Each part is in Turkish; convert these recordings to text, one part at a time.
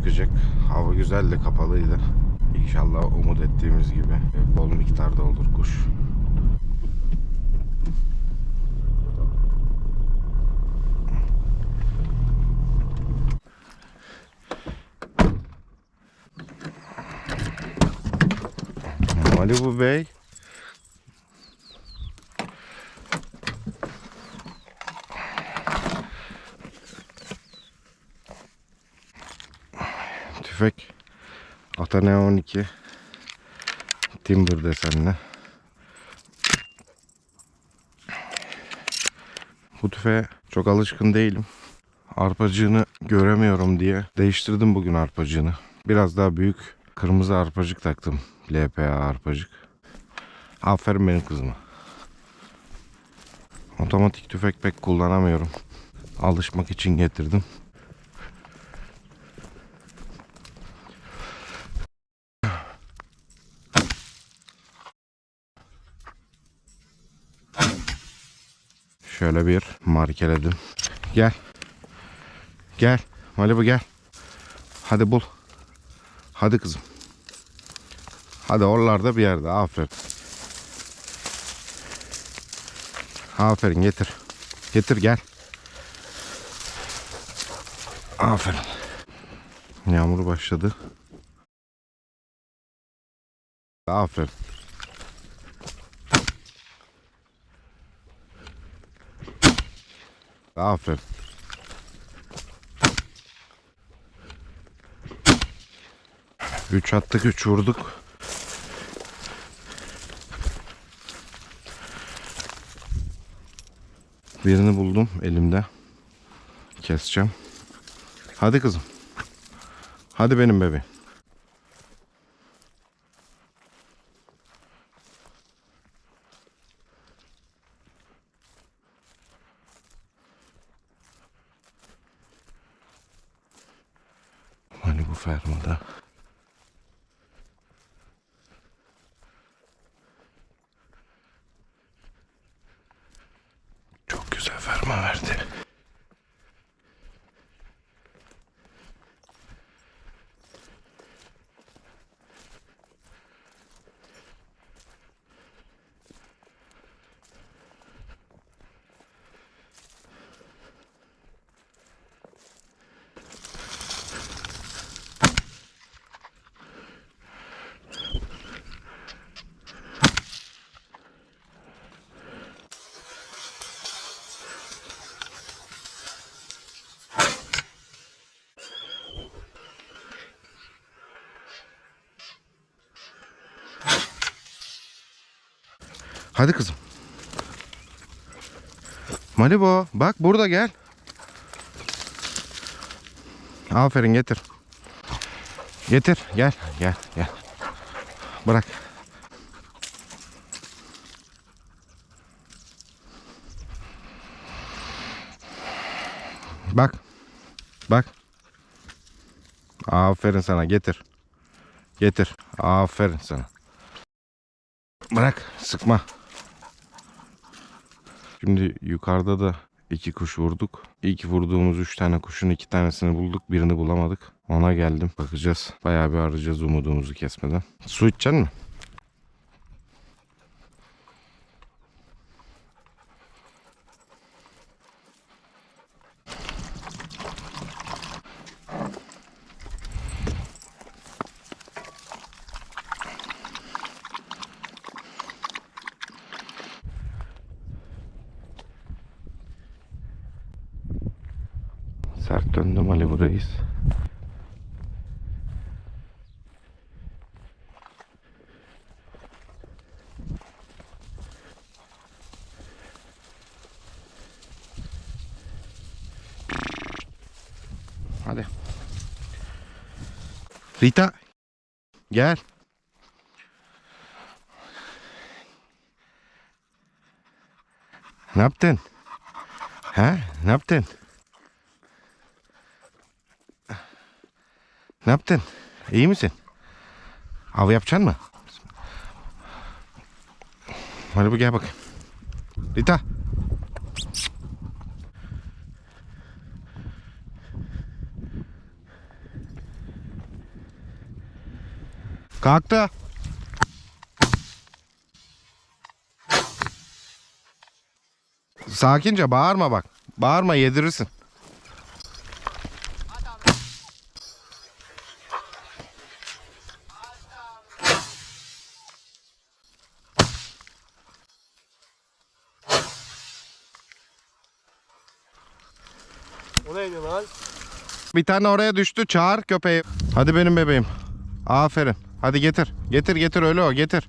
çıkacak. Hava güzel de kapalıydı. İnşallah umut ettiğimiz gibi bol miktarda olur kuş. Malibu Bey. Tüfek Atane 12 Timber desenli. Bu tüfeğe çok alışkın değilim. Arpacığını göremiyorum diye değiştirdim bugün arpacığını. Biraz daha büyük kırmızı arpacık taktım. LPA arpacık. Aferin benim kızıma. Otomatik tüfek pek kullanamıyorum. Alışmak için getirdim. Şöyle bir markeledim. Gel. Gel. Malibu gel. Hadi bul. Hadi kızım. Hadi oralarda bir yerde. Aferin. Aferin getir. Getir gel. Aferin. Yağmur başladı. Aferin. Aferin. Üç attık, üç vurduk. Birini buldum elimde. Keseceğim. Hadi kızım. Hadi benim bebeğim. Malibu fermada. Çok güzel ferma verdi. Hadi kızım. Malibu bak burada gel. Aferin getir. Getir gel gel gel. Bırak. Bak. Bak. Aferin sana getir. Getir. Aferin sana. Bırak sıkma. Şimdi yukarıda da iki kuş vurduk. İlk vurduğumuz üç tane kuşun iki tanesini bulduk. Birini bulamadık. Ona geldim. Bakacağız. Bayağı bir arayacağız umudumuzu kesmeden. Su içeceksin mi? Döndüm Ali buradayız. Hadi. Rita. Gel. Ne yaptın? Ha? Ne yaptın? Ne yaptın? İyi misin? Av yapacaksın mı? Hadi bu gel bak. Rita. Kalktı. Sakince bağırma bak. Bağırma yedirirsin. O neydi lan? Bir tane oraya düştü. Çağır köpeği. Hadi benim bebeğim. Aferin. Hadi getir. Getir getir öyle o getir.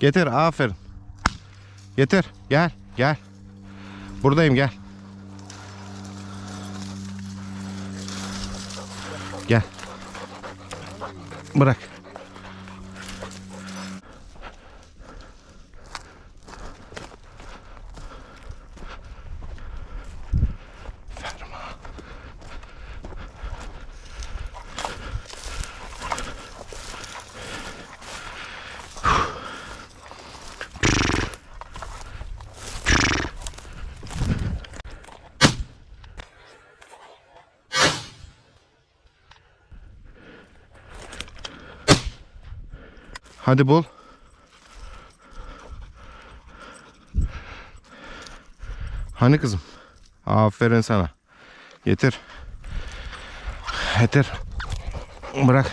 Getir aferin. Getir. Gel gel. Buradayım gel. Gel. Bırak. Hadi bul. Hani kızım? Aferin sana. Getir. Getir. Bırak.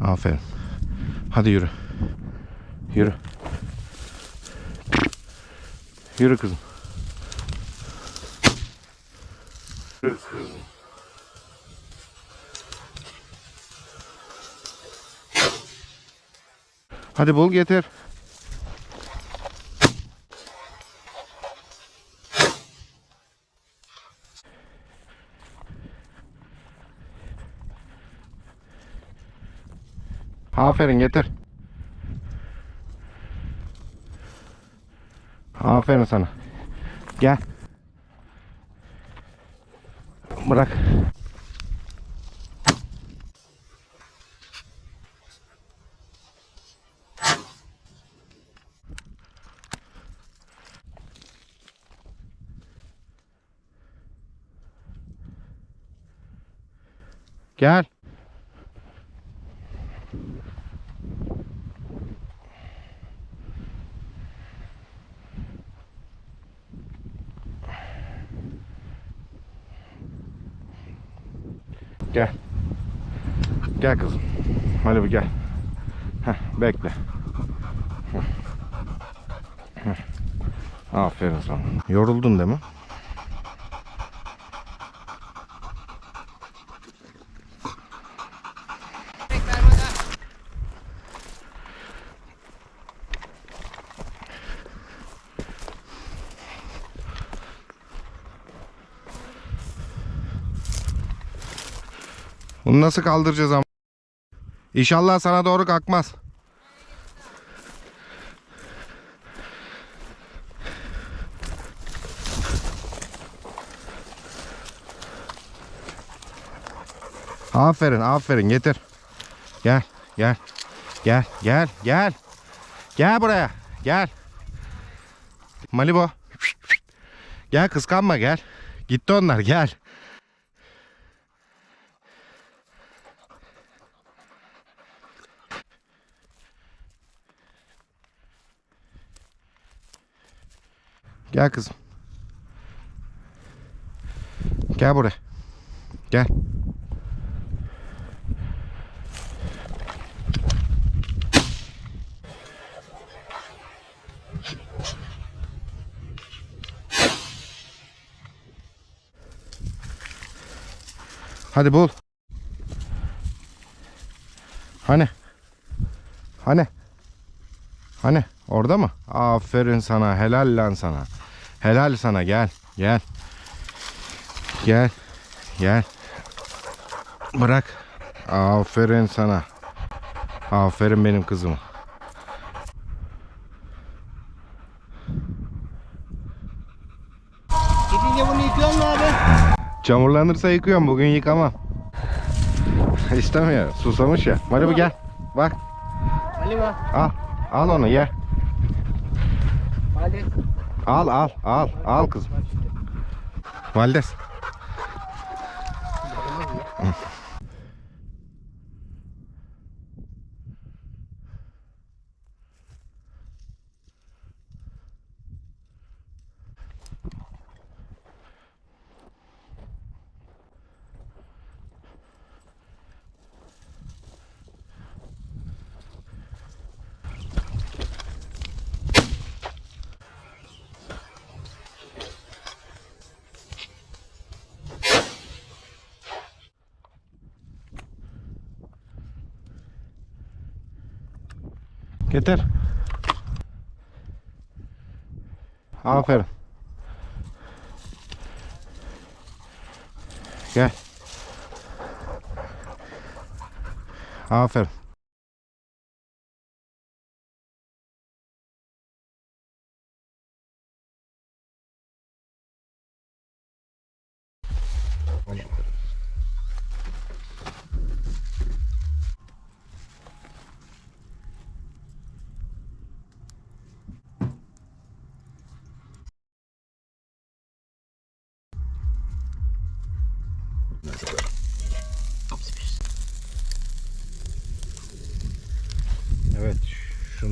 Aferin. Hadi yürü. Yürü. Yürü kızım. Hadi bul getir. Aferin getir. Aferin sana. Gel. Bırak. Gel. Gel. Gel kızım. Hadi bir gel. Heh, bekle. Heh. Heh. Aferin sana. Yoruldun değil mi? Bunu nasıl kaldıracağız ama? İnşallah sana doğru kalkmaz. Aferin, aferin. Getir. Gel, gel. Gel, gel, gel. Gel buraya. Gel. Malibo. Gel kıskanma gel. Gitti onlar gel. Gel kızım. Gel buraya. Gel. Hadi bul. Hani? Hani? Hani? Orada mı? Aferin sana. Helal lan sana. Helal sana. Gel. Gel. Gel. Gel. Bırak. Aferin sana. Aferin benim kızıma. Gidince bunu yıkıyor mu abi? Çamurlanırsa yıkıyorum. Bugün yıkamam. İstemiyor. Susamış ya. Hadi bu gel. Bak. Ali mi? Al. Al onu ye. Ali. Al al al. Al kızım. Valdes. Getir. Aferin. Gel. Aferin.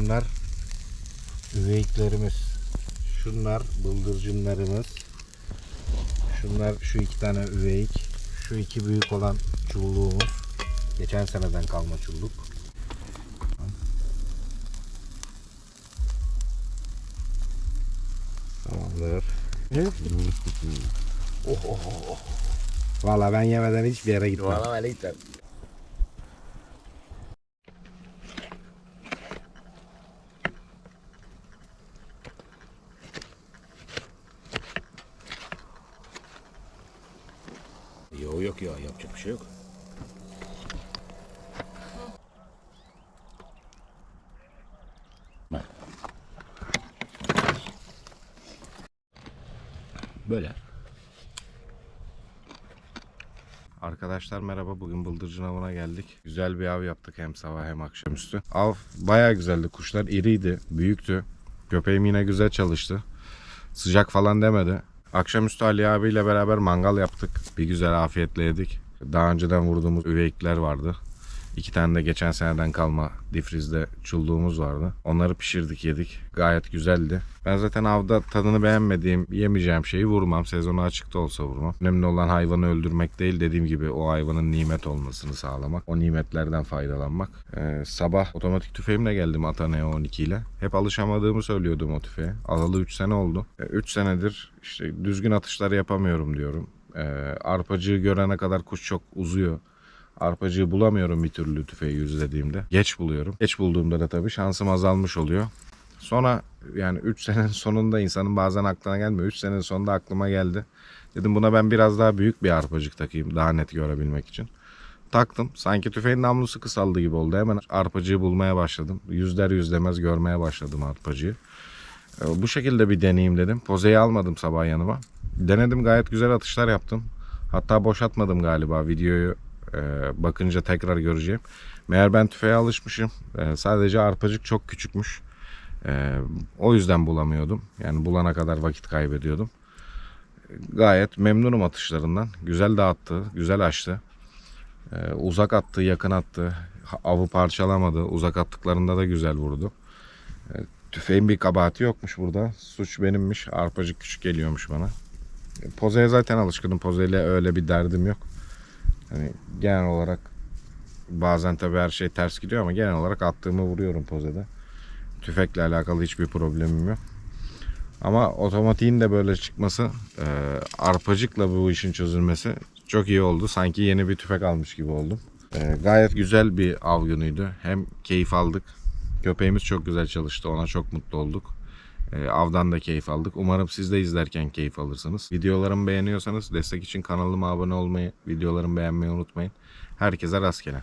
Şunlar üveyiklerimiz. Şunlar bıldırcınlarımız. Şunlar şu iki tane üveyik. Şu iki büyük olan çulluğumuz. Geçen seneden kalma çulluk. Tamamdır. oh, oh, oh, oh. Valla ben yemeden hiçbir yere gitmem. Valla öyle gider. Yok ya yapacak bir şey yok. Böyle. Arkadaşlar merhaba. Bugün bıldırcın avına geldik. Güzel bir av yaptık hem sabah hem akşamüstü. Av bayağı güzeldi. Kuşlar iriydi, büyüktü. Köpeğim yine güzel çalıştı. Sıcak falan demedi. Akşamüstü Ali abiyle beraber mangal yaptık. Bir güzel afiyetle yedik. Daha önceden vurduğumuz üveyikler vardı. İki tane de geçen seneden kalma difrizde çulluğumuz vardı. Onları pişirdik yedik. Gayet güzeldi. Ben zaten avda tadını beğenmediğim, yemeyeceğim şeyi vurmam. Sezonu açıkta olsa vurmam. Önemli olan hayvanı öldürmek değil dediğim gibi o hayvanın nimet olmasını sağlamak. O nimetlerden faydalanmak. Ee, sabah otomatik tüfeğimle geldim Atana'ya 12 ile. Hep alışamadığımı söylüyordum o tüfeğe. Alalı 3 sene oldu. 3 senedir işte düzgün atışlar yapamıyorum diyorum. Ee, arpacığı görene kadar kuş çok uzuyor. Arpacığı bulamıyorum bir türlü tüfeği yüzlediğimde. Geç buluyorum. Geç bulduğumda da tabii şansım azalmış oluyor. Sonra yani 3 senenin sonunda insanın bazen aklına gelmiyor. 3 senenin sonunda aklıma geldi. Dedim buna ben biraz daha büyük bir arpacık takayım daha net görebilmek için. Taktım. Sanki tüfeğin namlusu kısaldı gibi oldu. Hemen arpacığı bulmaya başladım. Yüzler yüzlemez görmeye başladım arpacığı. Ee, Bu şekilde bir deneyim dedim. Pozeyi almadım sabah yanıma. Denedim gayet güzel atışlar yaptım. Hatta boş atmadım galiba videoyu e, bakınca tekrar göreceğim. Meğer ben tüfeğe alışmışım. E, sadece arpacık çok küçükmüş. E, o yüzden bulamıyordum. Yani bulana kadar vakit kaybediyordum. Gayet memnunum atışlarından. Güzel dağıttı, güzel açtı. Uzak attı, yakın attı. Avı parçalamadı. Uzak attıklarında da güzel vurdu. Tüfeğin bir kabahati yokmuş burada. Suç benimmiş. Arpacık küçük geliyormuş bana. Pozeye zaten alışkınım. Pozeyle öyle bir derdim yok. Hani genel olarak bazen tabii her şey ters gidiyor ama genel olarak attığımı vuruyorum pozede. Tüfekle alakalı hiçbir problemim yok. Ama otomatiğin de böyle çıkması, e, arpacıkla bu işin çözülmesi çok iyi oldu. Sanki yeni bir tüfek almış gibi oldum. E, gayet güzel bir av günüydü. Hem keyif aldık. Köpeğimiz çok güzel çalıştı. Ona çok mutlu olduk. E, avdan da keyif aldık. Umarım siz de izlerken keyif alırsınız. Videolarımı beğeniyorsanız destek için kanalıma abone olmayı, videolarımı beğenmeyi unutmayın. Herkese rastgele.